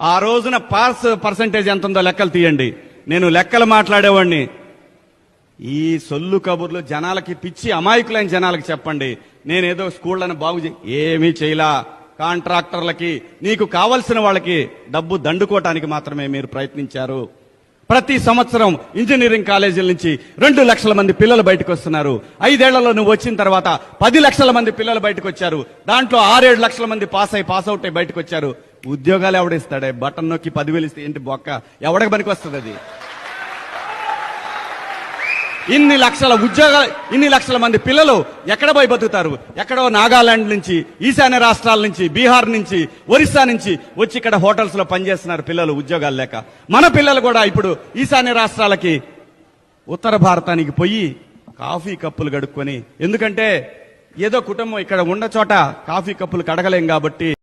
ఆ రోజున pass percentage ఎంత ఉందో లెక్కలు తీయండి. నేను లెక్కలు మాట్లాడేవాడిని ఈ సొల్లు కబుర్లు జనాలకి పిచ్చి అమాయకులైన జనాలకి చెప్పండి. నేనేదో స్కూళ్ళని బాగు ఏమీ చేయలా. కాంట్రాక్టర్లకి నీకు కావలసిన వాళ్ళకి డబ్బు దండుకోవటానికి మాత్రమే మీరు ప్రయత్నించారు. ప్రతి సంవత్సరం ఇంజనీరింగ్ కాలేజీల నుంచి రెండు లక్షల మంది పిల్లలు బయటకు వస్తున్నారు. ఐదేళ్ళలో నువ్వు వచ్చిన తర్వాత పది లక్షల మంది పిల్లలు బయటకు వచ్చారు. దాంట్లో ఆరేడు లక్షల మంది పాస్ అయి పాస్ అవుట్ అయి బయటకు వచ్చారు. ఉద్యోగాలు ఎవడిస్తాడే బటన్ నొక్కి పదివేలు ఇస్తే ఏంటి బొక్క? ఎవడకి పనికి వస్తుంది అది? ఇన్ని లక్షల ఉద్యోగాలు ఇన్ని లక్షల మంది పిల్లలు ఎక్కడ పోయి బతుకుతారు? ఎక్కడో నాగాలాండ్ నుంచి ఈశాన్య రాష్ట్రాల నుంచి బీహార్ నుంచి ఒరిస్సా నుంచి వచ్చి ఇక్కడ హోటల్స్లో పనిచేస్తున్నారు పిల్లలు ఉద్యోగాలు లేక. మన పిల్లలు కూడా ఇప్పుడు ఈశాన్య రాష్ట్రాలకి ఉత్తర భారతానికి పోయి కాఫీ కప్పులు గడుక్కొని ఎందుకంటే ఏదో కుటుంబం ఇక్కడ ఉన్న చోట కాఫీ కప్పులు కడగలేం కాబట్టి